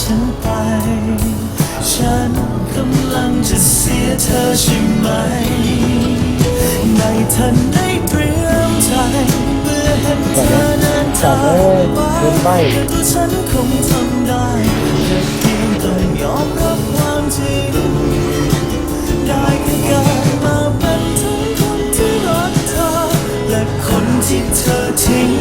ฉันไป ฉันกำลังจะเสียเธอใช่ไหมไม่ทันได้เตรียมใจเมื่อเห็นเธอเดินทางไปตัวฉันคงทำได้แค่เพียงต้องยอมรับความจริงได้แค่การมาเป็นทั้งคนที่รักเธอ และคนที่เธอทิ้ง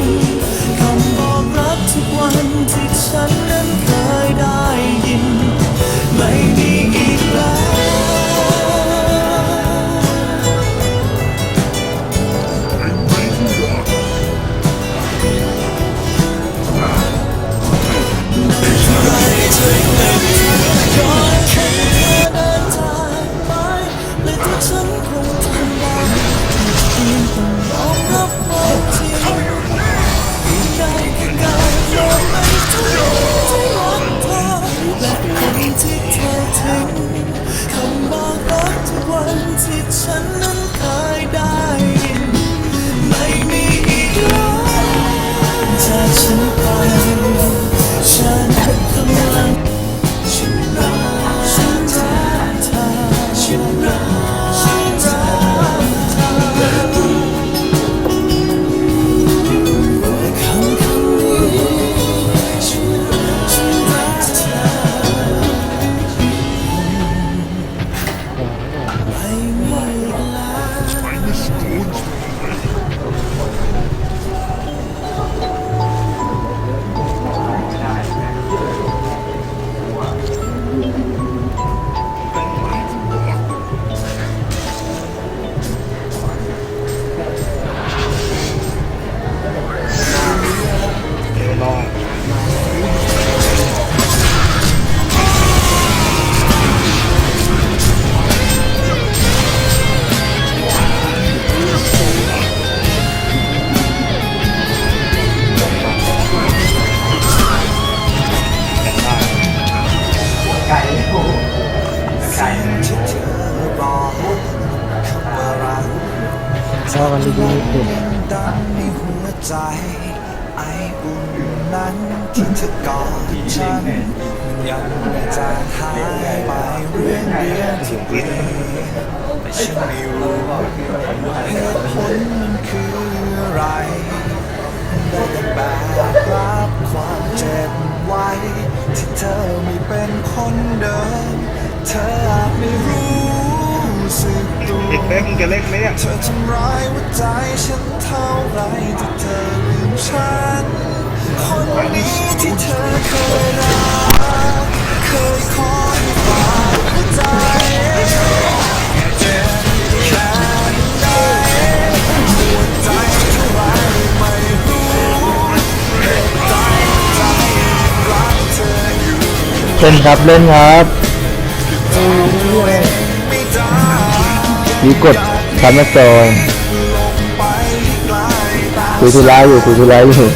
ดังในหัวใจ ไออุ่นนั้นที่เธอกอดฉันยังไม่จางหายไปเรื่องเดียวที่เปลี่ยนแต่ฉันไม่รู้ว่าเหตุผลมันคืออะไรได้แต่แบกรับความเจ็บไว้ ที่เธอไม่เป็นคนเดิม เธออาจไม่รู้ เด็กเล็กมึงจะเล็กไหมเนี่ยเธอทำร้ายหัวใจฉันเท่าไรที่เธอลืมฉัน คนนี้ที่เธอเคยรักเคยขอให้ฝากหัวใจเล่นครับเล่นครับ มีกดทำหน้าจองคุยธุระอยู่คุยธุระอยู่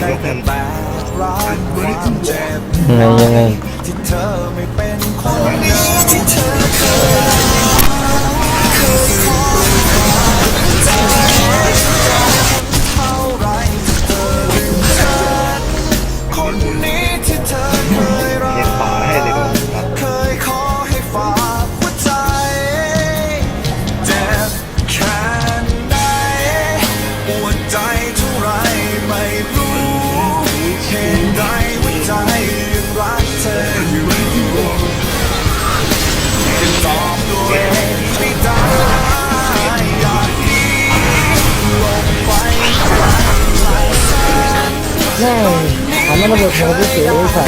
ได้ได้ยกแต่เงินแบกรับความเจ็บยังไงยังไงที่เธอไม่เป็นคนนี้ที่เธอเคย ค่ะ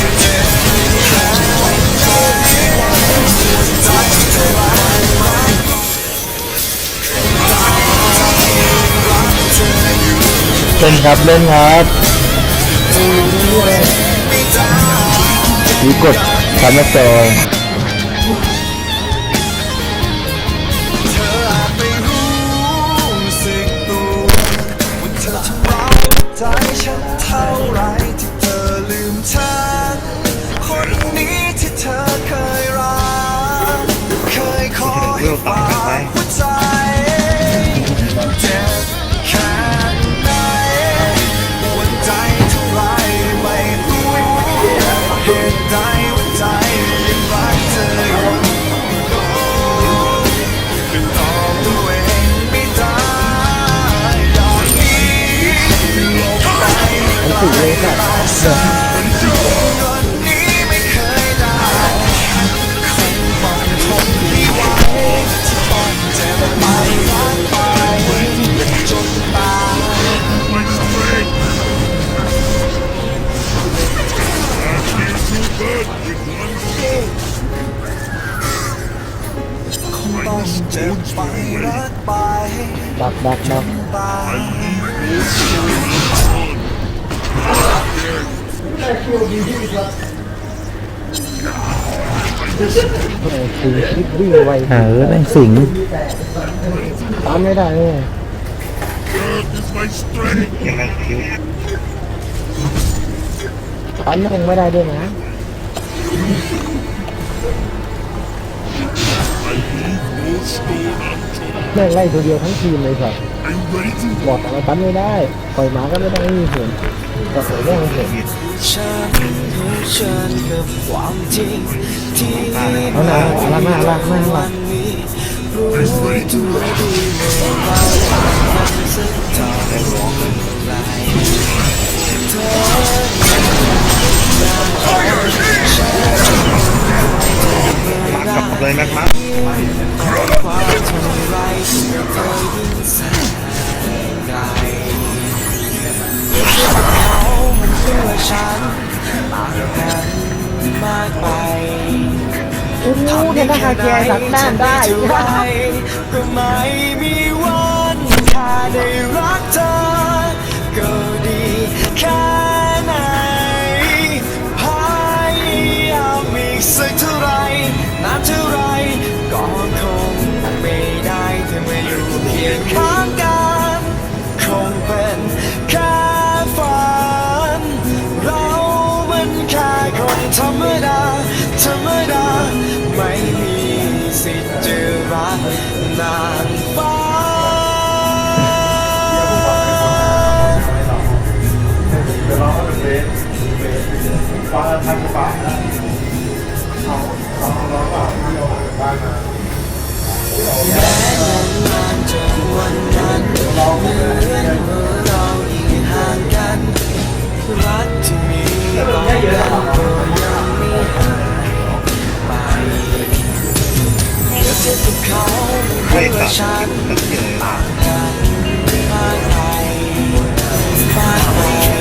เล่นครับเล่นครับมีกดทำมาจอ dead with one go! บักบักดักดักตายถือคลิปวิ่งไวเออแม่งสิงตามไม่ได้เลย Death is my ตามแม่งไม่ได้ด้วยนะ แม่งไล่ตัวเดียวทั้งทีมเลยครับบอกแต่ละตันไม่ได้ ปล่อยหมาก็ไม่ได้ไม่มีผลกับเรื่องของผมเอาหน้าลากหน้าลากหน้าลากเมากับเลยนะครับโอ้โหเหาเกีหลังด้ได้ก็ไม่มีวันถ้าได้รักเธอก็ดีแค่ รักนางฟ้าเราเป็นเบสฟ้าทักฟ้าเอาเอาเราเอาที่เราหบ้านมาแม้นานจนวันนั้นเราหมือนเราอีกห่างกันรักที่มีต่อกันก็ยัง ใฮ้ยตัดตัดเยอะ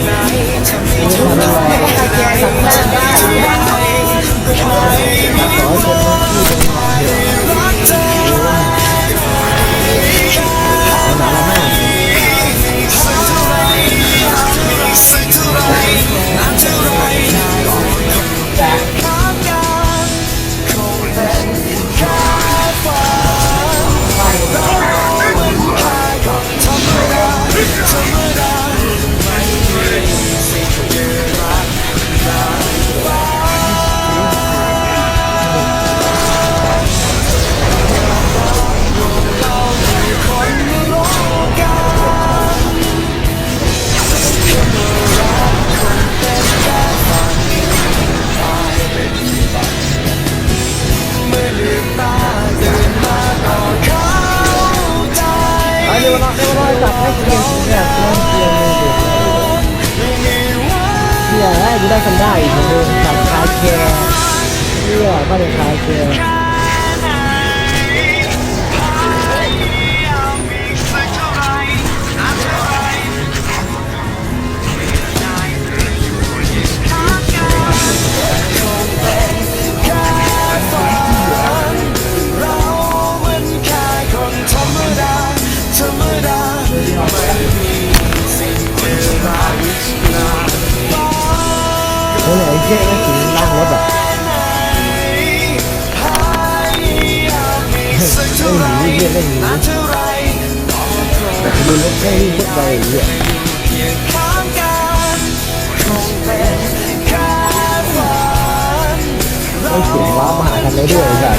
ด้วยแบบ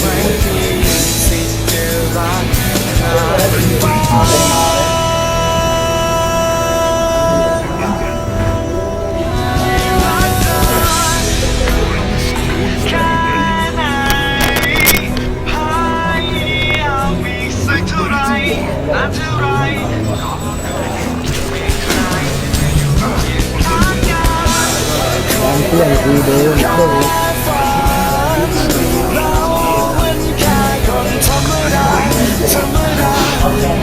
ไม่มีสิทธิ์จะรัก พื่อนกูเดิเดินธรรมดาธรรมดา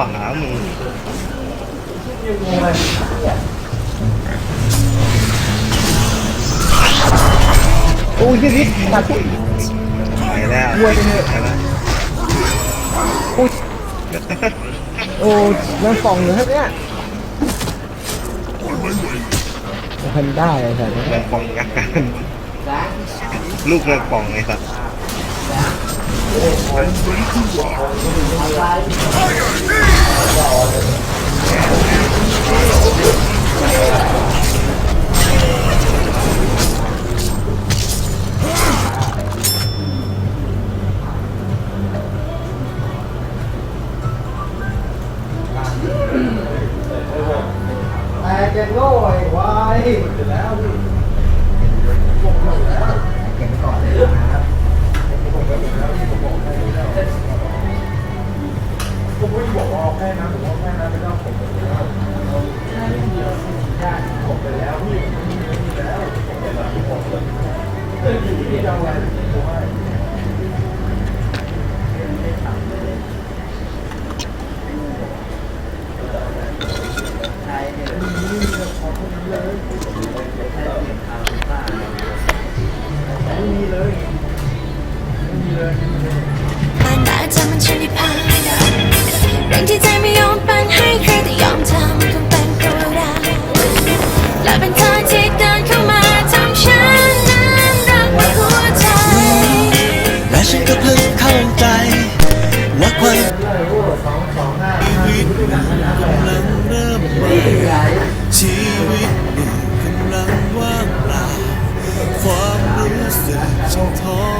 ฝั่งหามึงโอ้ยนิดตัดยแล้วรวยไปแล้วโอ้ยโอ้ยมันส่องอยู่ครับเนี่ยมันได้เลยแต่แมงปองกันลูกแมงฟองไงสัตว์ I'm ready to rock. ชีวิตนี้กำลังว่างเปล่าความรู้สึกฉันท้อง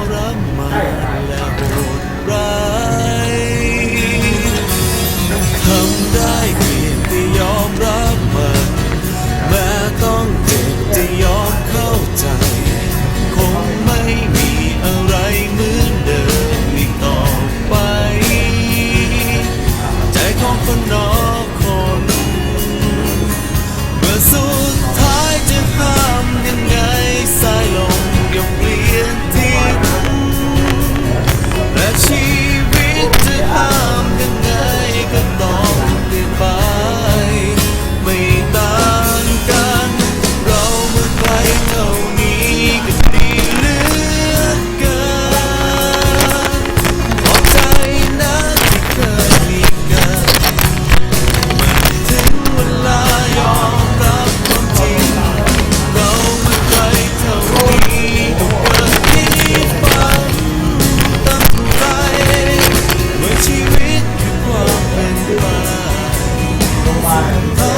time.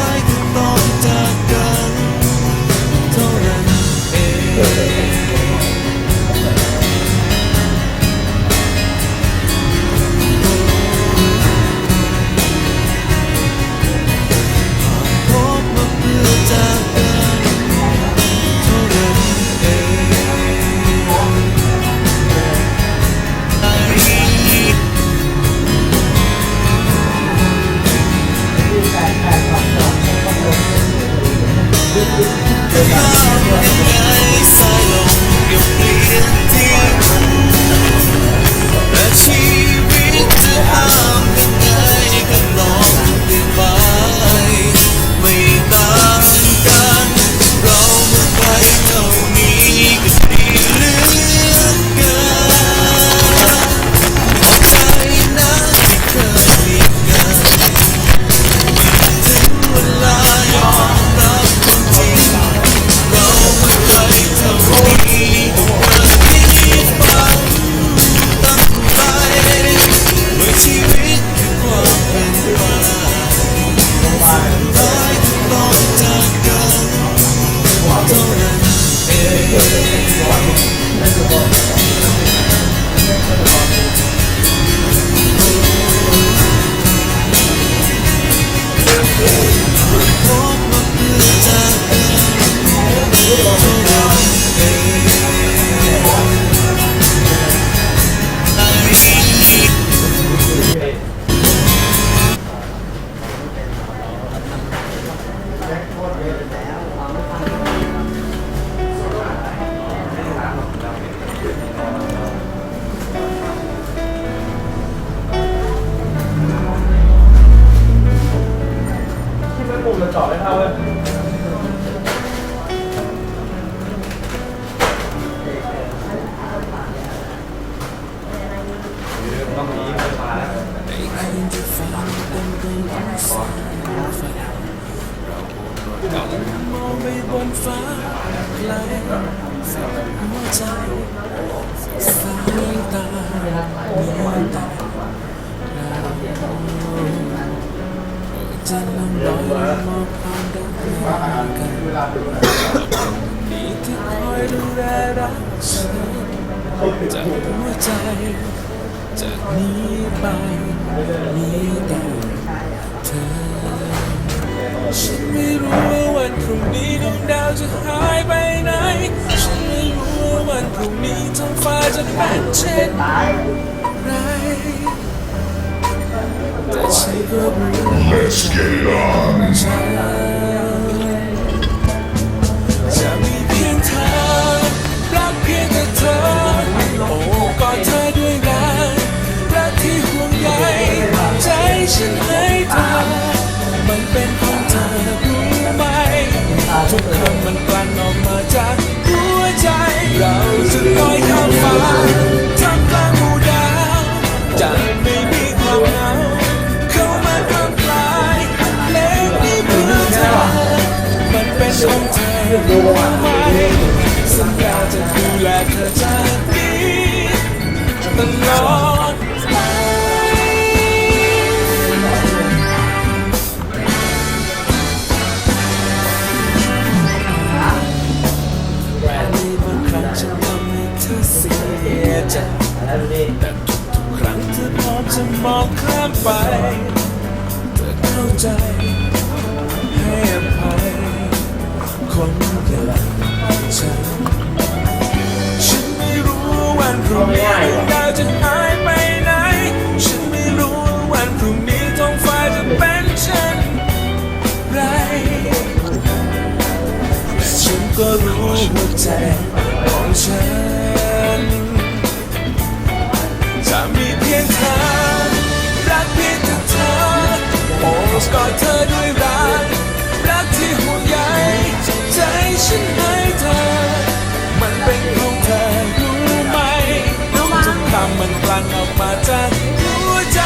다음에 จะนำลอยมอบความรักให้กันดีที่คอยดูแลรักฉันจากหัวใจ จากนี้ไปมีแต่เธอ ฉันไม่รู้ว่าวันพรุ่งนี้ดวงดาวจะหายไปไหน ฉันไม่รู้ว่าวันพรุ่งนี้ท้องฟ้าจะเป็นเช่นไร แต่ฉัน ของเธอรู้ไหมสัญญาจะดูแลเธอจากนี้ตลอด รู้หัวใจของฉันจะมีเพียงเธอรักเพียงแต่เธอโอบกอดเธอด้วยรักรักที่ห่วงใยใจฉันให้เธอ มันเป็นของเธอรู้ไหมทุกคำมันกลั่นออกมาจากหัวใจ